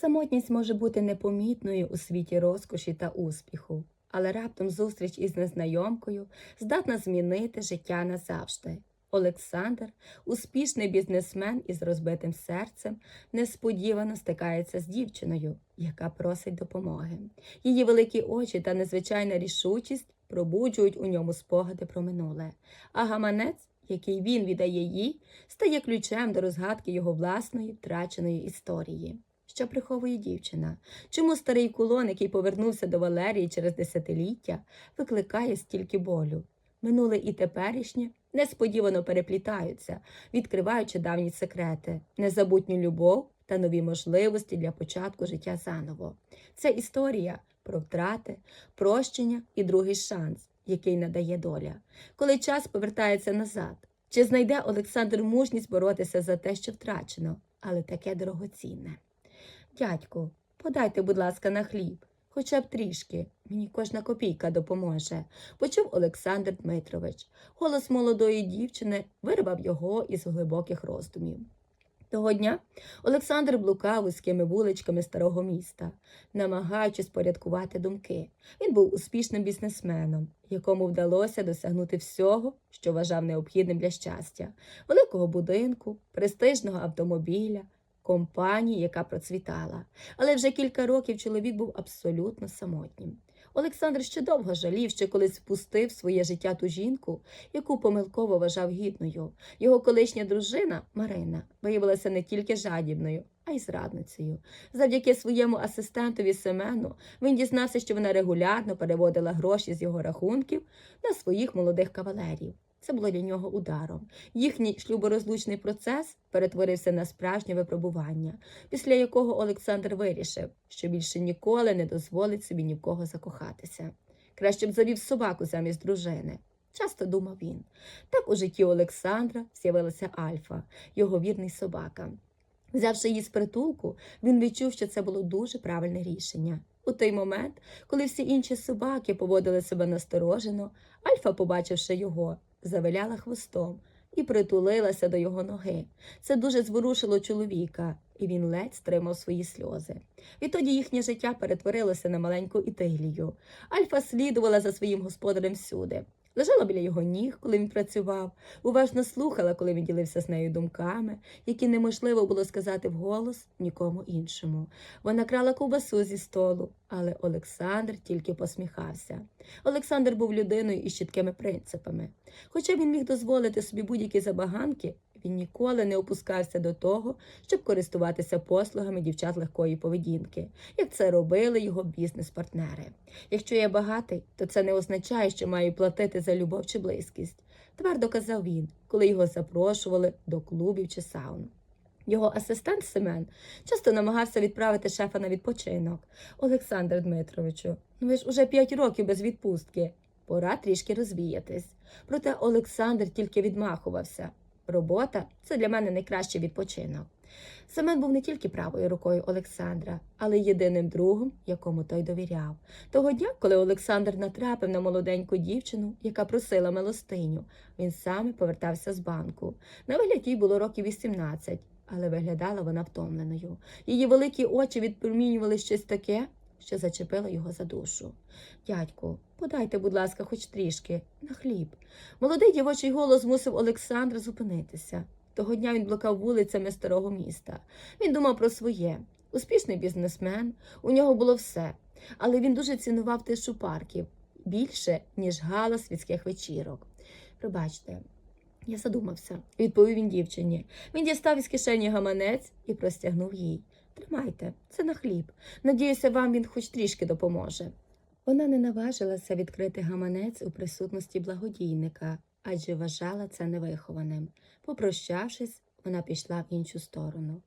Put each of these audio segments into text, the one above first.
Самотність може бути непомітною у світі розкоші та успіху, але раптом зустріч із незнайомкою здатна змінити життя назавжди. Олександр, успішний бізнесмен із розбитим серцем, несподівано стикається з дівчиною, яка просить допомоги. Її великі очі та незвичайна рішучість пробуджують у ньому спогади про минуле, а гаманець, який він віддає їй, стає ключем до розгадки його власної втраченої історії. Що приховує дівчина? Чому старий кулон, який повернувся до Валерії через десятиліття, викликає стільки болю? Минуле і теперішнє несподівано переплітаються, відкриваючи давні секрети, незабутню любов та нові можливості для початку життя заново. Це історія про втрати, прощення і другий шанс, який надає доля. Коли час повертається назад, чи знайде Олександр мужність боротися за те, що втрачено, але таке дорогоцінне? Дядьку, подайте, будь ласка, на хліб, хоча б трішки, мені кожна копійка допоможе, почув Олександр Дмитрович. Голос молодої дівчини вирвав його із глибоких роздумів. Того дня Олександр блукав вузькими вуличками старого міста, намагаючись порядкувати думки. Він був успішним бізнесменом, якому вдалося досягнути всього, що вважав необхідним для щастя: великого будинку, престижного автомобіля, компанії, яка процвітала. Але вже кілька років чоловік був абсолютно самотнім. Олександр ще довго жалів, що колись впустив своє життя ту жінку, яку помилково вважав гідною. Його колишня дружина Марина виявилася не тільки жадібною, а й зрадницею. Завдяки своєму асистентові Семену він дізнався, що вона регулярно переводила гроші з його рахунків на своїх молодих кавалерів. Це було для нього ударом. Їхній шлюборозлучний процес перетворився на справжнє випробування, після якого Олександр вирішив, що більше ніколи не дозволить собі ні в кого закохатися. Краще б завів собаку замість дружини. Часто думав він. Так у житті Олександра з'явилася Альфа, його вірний собака. Взявши її з притулку, він відчув, що це було дуже правильне рішення. У той момент, коли всі інші собаки поводили себе насторожено, Альфа, побачивши його, завиляла хвостом і притулилася до його ноги. Це дуже зворушило чоловіка, і він ледь стримав свої сльози. Відтоді їхнє життя перетворилося на маленьку ітилію. Альфа слідувала за своїм господарем всюди. Лежала біля його ніг, коли він працював, уважно слухала, коли він ділився з нею думками, які неможливо було сказати вголос нікому іншому. Вона крала ковбасу зі столу, але Олександр тільки посміхався. Олександр був людиною із чіткими принципами. Хоча він міг дозволити собі будь-які забаганки, він ніколи не опускався до того, щоб користуватися послугами дівчат легкої поведінки, як це робили його бізнес-партнери. Якщо я багатий, то це не означає, що маю платити за любов чи близькість, твердо казав він, коли його запрошували до клубів чи саун. Його асистент Семен часто намагався відправити шефа на відпочинок. Олександр Дмитровичу, ну ви ж уже п'ять років без відпустки. Пора трішки розвіятись. Проте Олександр тільки відмахувався. Робота це для мене найкращий відпочинок. Семен був не тільки правою рукою Олександра, але й єдиним другом, якому той довіряв. Того дня, коли Олександр натрапив на молоденьку дівчину, яка просила милостиню, він саме повертався з банку. На вигляд їй було років 18, але виглядала вона втомленою. Її великі очі відпромінювали щось таке, що зачепило його за душу. Дядьку, подайте, будь ласка, хоч трішки, на хліб. Молодий дівочий голос змусив Олександра зупинитися. Того дня він блукав вулицями старого міста. Він думав про своє. Успішний бізнесмен, у нього було все, але він дуже цінував тишу парків більше, ніж галас світських вечірок. Пробачте, я задумався, відповів він дівчині. Він дістав із кишені гаманець і простягнув їй. Тримайте, це на хліб. Надіюся, вам він хоч трішки допоможе. Вона не наважилася відкрити гаманець у присутності благодійника, адже вважала це невихованим. Попрощавшись, вона пішла в іншу сторону.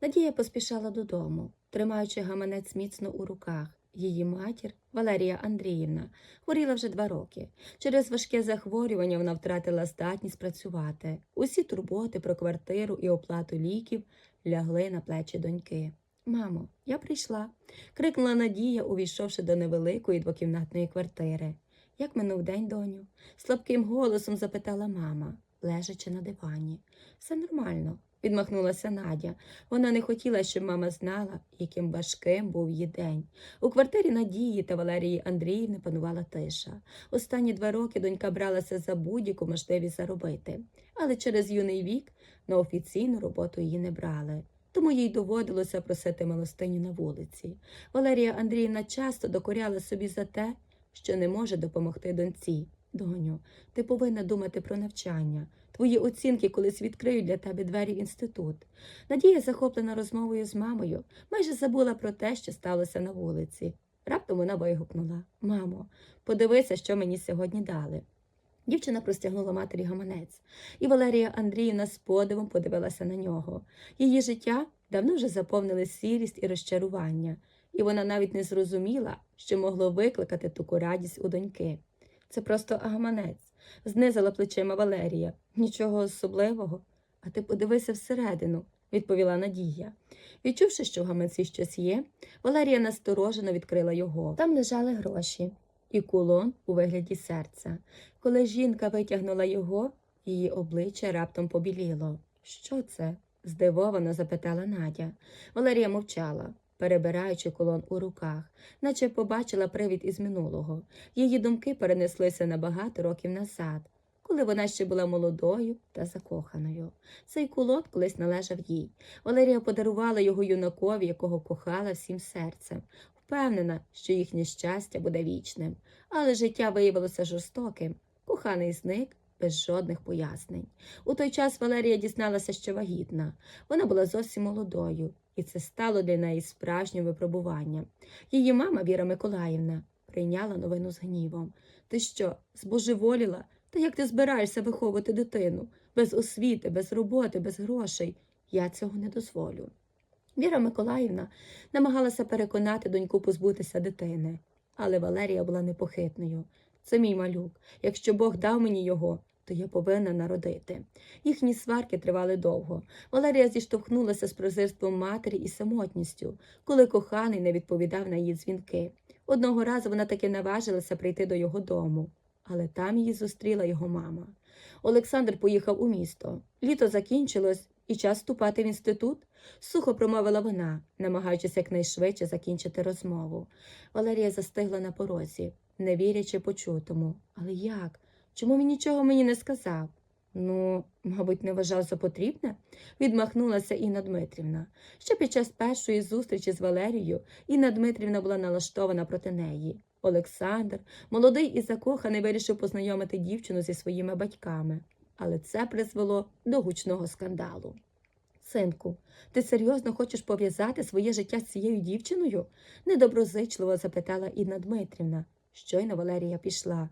Надія поспішала додому, тримаючи гаманець міцно у руках. Її матір, Валерія Андріївна, хворіла вже два роки. Через важке захворювання вона втратила здатність працювати. Усі турботи про квартиру і оплату ліків лягли на плечі доньки. Мамо, я прийшла, крикнула Надія, увійшовши до невеликої двокімнатної квартири. Як минув день, доню? слабким голосом запитала мама, лежачи на дивані. Все нормально, відмахнулася Надя. Вона не хотіла, щоб мама знала, яким важким був її день. У квартирі Надії та Валерії Андріївни панувала тиша. Останні два роки донька бралася за будь-яку можливість заробити, але через юний вік на офіційну роботу її не брали. Тому їй доводилося просити милостиню на вулиці. Валерія Андріївна часто докоряла собі за те, що не може допомогти доньці. Доню, ти повинна думати про навчання. Твої оцінки колись відкриють для тебе двері в інститут. Надія, захоплена розмовою з мамою, майже забула про те, що сталося на вулиці. Раптом вона вигукнула Мамо, подивися, що мені сьогодні дали. Дівчина простягнула матері гаманець, і Валерія Андріївна з подивом подивилася на нього. Її життя давно вже заповнили сірість і розчарування, і вона навіть не зрозуміла, що могло викликати таку радість у доньки. Це просто гаманець, знизила плечима Валерія. Нічого особливого. А ти подивися всередину, відповіла Надія. Відчувши, що в гаманці щось є, Валерія насторожено відкрила його. Там лежали гроші і кулон у вигляді серця. Коли жінка витягнула його, її обличчя раптом побіліло. Що це? здивовано запитала Надя. Валерія мовчала, перебираючи кулон у руках, наче побачила привід із минулого. Її думки перенеслися на багато років назад, коли вона ще була молодою та закоханою. Цей кулон колись належав їй. Валерія подарувала його юнакові, якого кохала всім серцем, впевнена, що їхнє щастя буде вічним. Але життя виявилося жорстоким. Коханий зник без жодних пояснень. У той час Валерія дізналася, що вагітна. Вона була зовсім молодою, і це стало для неї справжнім випробуванням. Її мама, Віра Миколаївна, прийняла новину з гнівом. Ти що, збожеволіла? Та як ти збираєшся виховувати дитину? Без освіти, без роботи, без грошей. Я цього не дозволю. Віра Миколаївна намагалася переконати доньку позбутися дитини, але Валерія була непохитною. Це мій малюк. Якщо Бог дав мені його, то я повинна народити. Їхні сварки тривали довго. Валерія зіштовхнулася з прозирством матері і самотністю, коли коханий не відповідав на її дзвінки. Одного разу вона таки наважилася прийти до його дому, але там її зустріла його мама. Олександр поїхав у місто. Літо закінчилось, і час вступати в інститут, сухо промовила вона, намагаючись якнайшвидше закінчити розмову. Валерія застигла на порозі, не вірячи почутому. Але як? Чому він нічого мені не сказав? Ну, мабуть, не вважав за потрібне, відмахнулася Інна Дмитрівна. Ще під час першої зустрічі з Валерією Інна Дмитрівна була налаштована проти неї. Олександр, молодий і закоханий, вирішив познайомити дівчину зі своїми батьками, але це призвело до гучного скандалу. Синку, ти серйозно хочеш пов'язати своє життя з цією дівчиною? недоброзичливо запитала Інна Дмитрівна. Щойно Валерія пішла.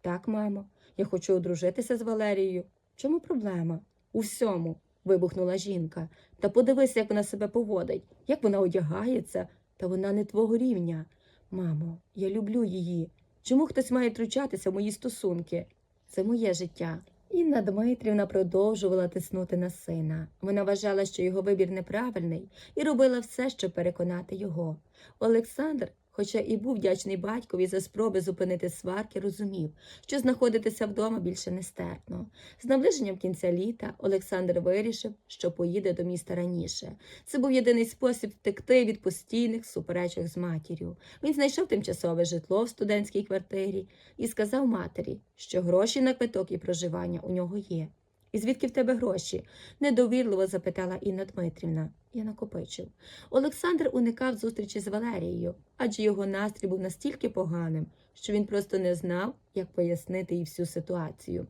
Так, мамо, я хочу одружитися з Валерією. Чому проблема? У всьому. вибухнула жінка. Та подивись, як вона себе поводить, як вона одягається, та вона не твого рівня. Мамо, я люблю її. Чому хтось має втручатися в мої стосунки? Це моє життя. Інна Дмитрівна продовжувала тиснути на сина. Вона вважала, що його вибір неправильний, і робила все, щоб переконати його. Олександр, хоча і був вдячний батькові за спроби зупинити сварки, розумів, що знаходитися вдома більше нестерпно. З наближенням кінця літа Олександр вирішив, що поїде до міста раніше. Це був єдиний спосіб втекти від постійних суперечок з матір'ю. Він знайшов тимчасове житло в студентській квартирі і сказав матері, що гроші на квиток і проживання у нього є. І звідки в тебе гроші? недовірливо запитала Інна Дмитрівна. Я накопичив. Олександр уникав зустрічі з Валерією, адже його настрій був настільки поганим, що він просто не знав, як пояснити їй всю ситуацію.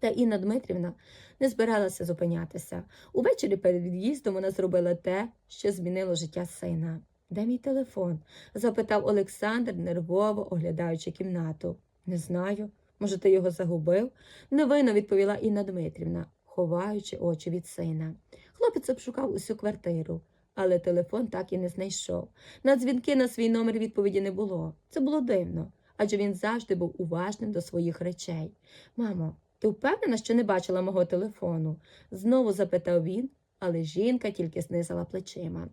Та Інна Дмитрівна не збиралася зупинятися. Увечері перед від'їздом вона зробила те, що змінило життя сина. Де мій телефон? запитав Олександр, нервово оглядаючи кімнату. Не знаю. Може, ти його загубив? Невинно відповіла Інна Дмитрівна, ховаючи очі від сина. Хлопець обшукав усю квартиру, але телефон так і не знайшов. На дзвінки на свій номер відповіді не було. Це було дивно, адже він завжди був уважним до своїх речей. Мамо, ти впевнена, що не бачила мого телефону? знову запитав він, але жінка тільки знизила плечима.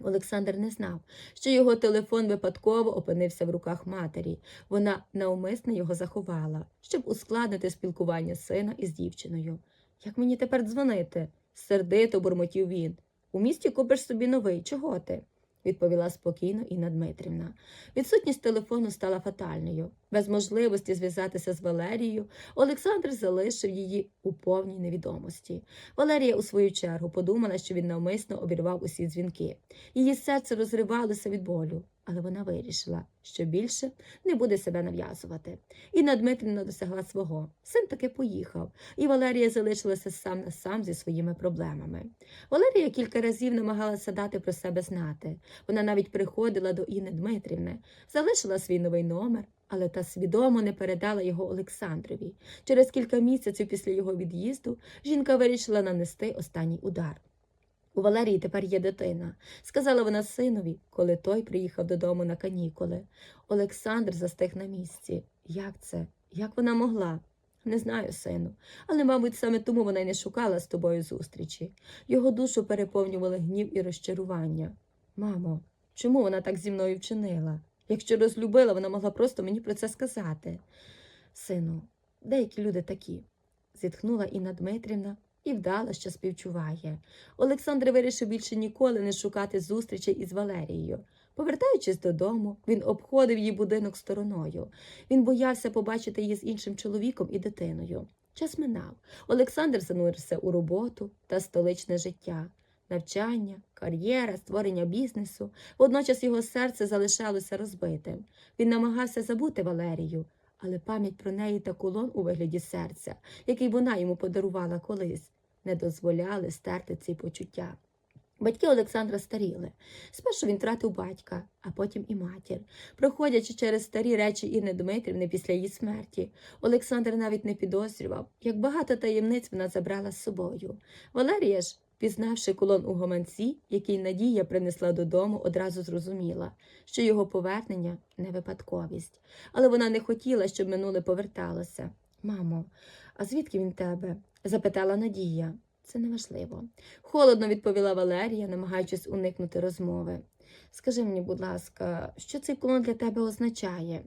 Олександр не знав, що його телефон випадково опинився в руках матері. Вона навмисно його заховала, щоб ускладнити спілкування сина із дівчиною. Як мені тепер дзвонити? сердито бурмотів він. У місті купиш собі новий. Чого ти? Відповіла спокійно Інна Дмитрівна. Відсутність телефону стала фатальною. Без можливості зв'язатися з Валерією, Олександр залишив її у повній невідомості. Валерія, у свою чергу, подумала, що він навмисно обірвав усі дзвінки. Її серце розривалося від болю, але вона вирішила, що більше не буде себе нав'язувати. Інна Дмитрівна досягла свого. Син таки поїхав, і Валерія залишилася сам на сам зі своїми проблемами. Валерія кілька разів намагалася дати про себе знати. Вона навіть приходила до Інни Дмитрівни, залишила свій новий номер, але та свідомо не передала його Олександрові. Через кілька місяців після його від'їзду жінка вирішила нанести останній удар. У Валерії тепер є дитина, сказала вона синові, коли той приїхав додому на канікули. Олександр застиг на місці. Як це? Як вона могла? Не знаю, сину, але, мабуть, саме тому вона й не шукала з тобою зустрічі. Його душу переповнювали гнів і розчарування. Мамо, чому вона так зі мною вчинила? Якщо розлюбила, вона могла просто мені про це сказати. Сину, деякі люди такі, зітхнула Інна Дмитрівна і вдала, що співчуває. Олександр вирішив більше ніколи не шукати зустрічей із Валерією. Повертаючись додому, він обходив її будинок стороною. Він боявся побачити її з іншим чоловіком і дитиною. Час минав. Олександр занурився у роботу та столичне життя. Навчання, кар'єра, створення бізнесу. Водночас його серце залишалося розбитим. Він намагався забути Валерію, але пам'ять про неї та кулон у вигляді серця, який вона йому подарувала колись, не дозволяли стерти ці почуття. Батьки Олександра старіли. Спершу він втратив батька, а потім і матір. Проходячи через старі речі Інни Дмитрівни після її смерті, Олександр навіть не підозрював, як багато таємниць вона забрала з собою. Валерія ж, пізнавши кулон у гоманці, який Надія принесла додому, одразу зрозуміла, що його повернення не випадковість. Але вона не хотіла, щоб минуле поверталося. Мамо, а звідки він тебе? запитала Надія. Це неважливо. Холодно відповіла Валерія, намагаючись уникнути розмови. Скажи мені, будь ласка, що цей кулон для тебе означає?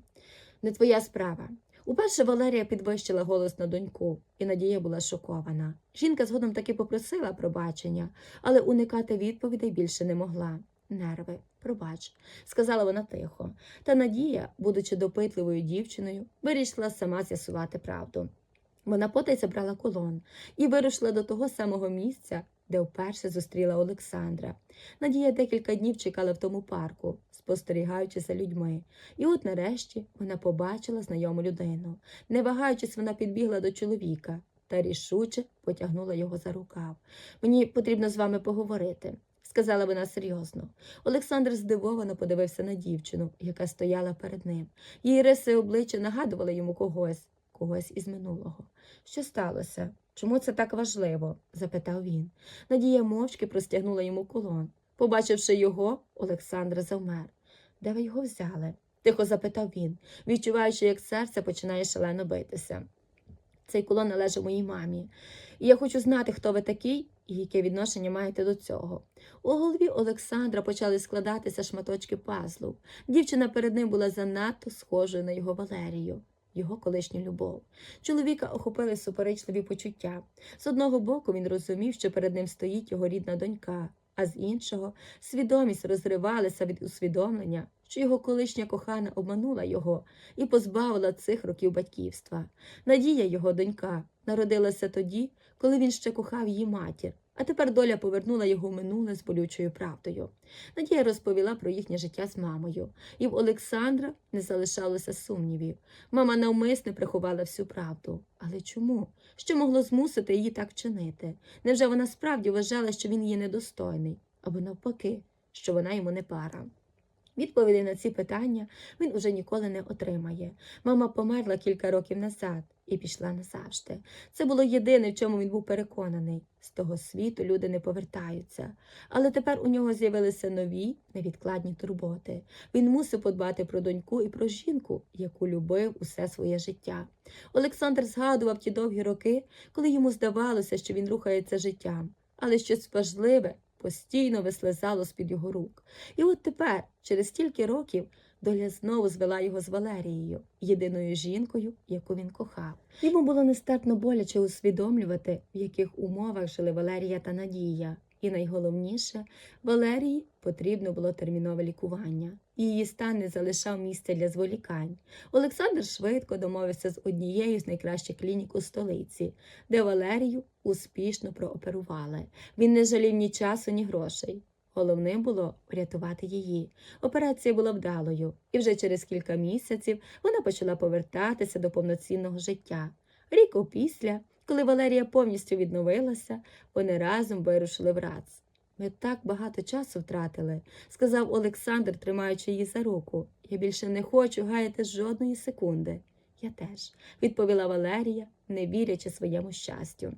Не твоя справа. Уперше Валерія підвищила голос на доньку, і Надія була шокована. Жінка згодом таки попросила пробачення, але уникати відповідей більше не могла. Нерви, пробач, сказала вона тихо. Та Надія, будучи допитливою дівчиною, вирішила сама з'ясувати правду. Вона потай забрала колон і вирушила до того самого місця, де вперше зустріла Олександра. Надія декілька днів чекала в тому парку, спостерігаючи за людьми. І от нарешті вона побачила знайому людину. Не вагаючись, вона підбігла до чоловіка та рішуче потягнула його за рукав. Мені потрібно з вами поговорити. Сказала вона серйозно. Олександр здивовано подивився на дівчину, яка стояла перед ним. Її риси обличчя нагадували йому когось, когось із минулого. Що сталося? Чому це так важливо? запитав він. Надія мовчки простягнула йому колон. Побачивши його, Олександр завмер. Де ви його взяли? тихо запитав він, відчуваючи, як серце починає шалено битися. Цей кулон належав моїй мамі, і я хочу знати, хто ви такий і яке відношення маєте до цього. У голові Олександра почали складатися шматочки пазлу. Дівчина перед ним була занадто схожою на його Валерію його колишню любов. Чоловіка охопили суперечливі почуття. З одного боку він розумів, що перед ним стоїть його рідна донька, а з іншого свідомість розривалася від усвідомлення, що його колишня кохана обманула його і позбавила цих років батьківства. Надія, його донька, народилася тоді, коли він ще кохав її матір. А тепер доля повернула його в минуле з болючою правдою. Надія розповіла про їхнє життя з мамою, і в Олександра не залишалося сумнівів. Мама навмисне приховала всю правду. Але чому? Що могло змусити її так чинити? Невже вона справді вважала, що він її недостойний, або навпаки, що вона йому не пара? Відповіді на ці питання він уже ніколи не отримає. Мама померла кілька років назад і пішла назавжди. Це було єдине, в чому він був переконаний. З того світу люди не повертаються. Але тепер у нього з'явилися нові невідкладні турботи. Він мусив подбати про доньку і про жінку, яку любив усе своє життя. Олександр згадував ті довгі роки, коли йому здавалося, що він рухається життям, але щось важливе постійно вислизало з-під його рук. І от тепер, через стільки років, доля знову звела його з Валерією, єдиною жінкою, яку він кохав. Йому було нестерпно боляче усвідомлювати, в яких умовах жили Валерія та Надія. І найголовніше, Валерії потрібно було термінове лікування. Її стан не залишав місця для зволікань. Олександр швидко домовився з однією з найкращих клінік у столиці, де Валерію успішно прооперували. Він не жалів ні часу, ні грошей. Головним було врятувати її. Операція була вдалою, і вже через кілька місяців вона почала повертатися до повноцінного життя. Рік опісля, коли Валерія повністю відновилася, вони разом вирушили в РАЦ. Ми так багато часу втратили, сказав Олександр, тримаючи її за руку. Я більше не хочу гаяти жодної секунди. Я теж, відповіла Валерія, не вірячи своєму щастю.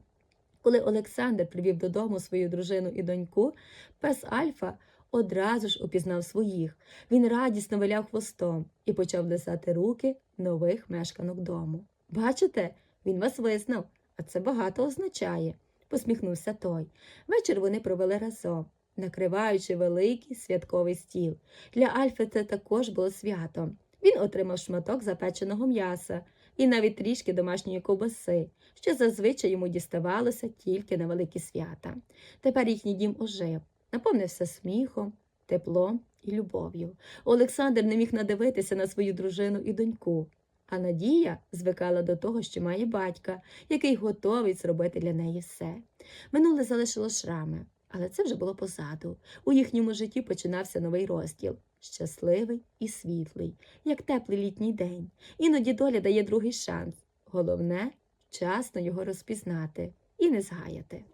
Коли Олександр привів додому свою дружину і доньку, пес Альфа одразу ж упізнав своїх. Він радісно виляв хвостом і почав лизати руки нових мешканок дому. Бачите, він вас визнав, а це багато означає, посміхнувся той. Вечір вони провели разом, накриваючи великий святковий стіл. Для Альфи це також було святом. Він отримав шматок запеченого м'яса і навіть трішки домашньої ковбаси, що зазвичай йому діставалося тільки на великі свята. Тепер їхній дім ожив, наповнився сміхом, теплом і любов'ю. Олександр не міг надивитися на свою дружину і доньку. А Надія звикала до того, що має батька, який готовий зробити для неї все. Минуле залишило шрами, але це вже було позаду. У їхньому житті починався новий розділ щасливий і світлий, як теплий літній день. Іноді доля дає другий шанс. Головне вчасно його розпізнати і не згаяти.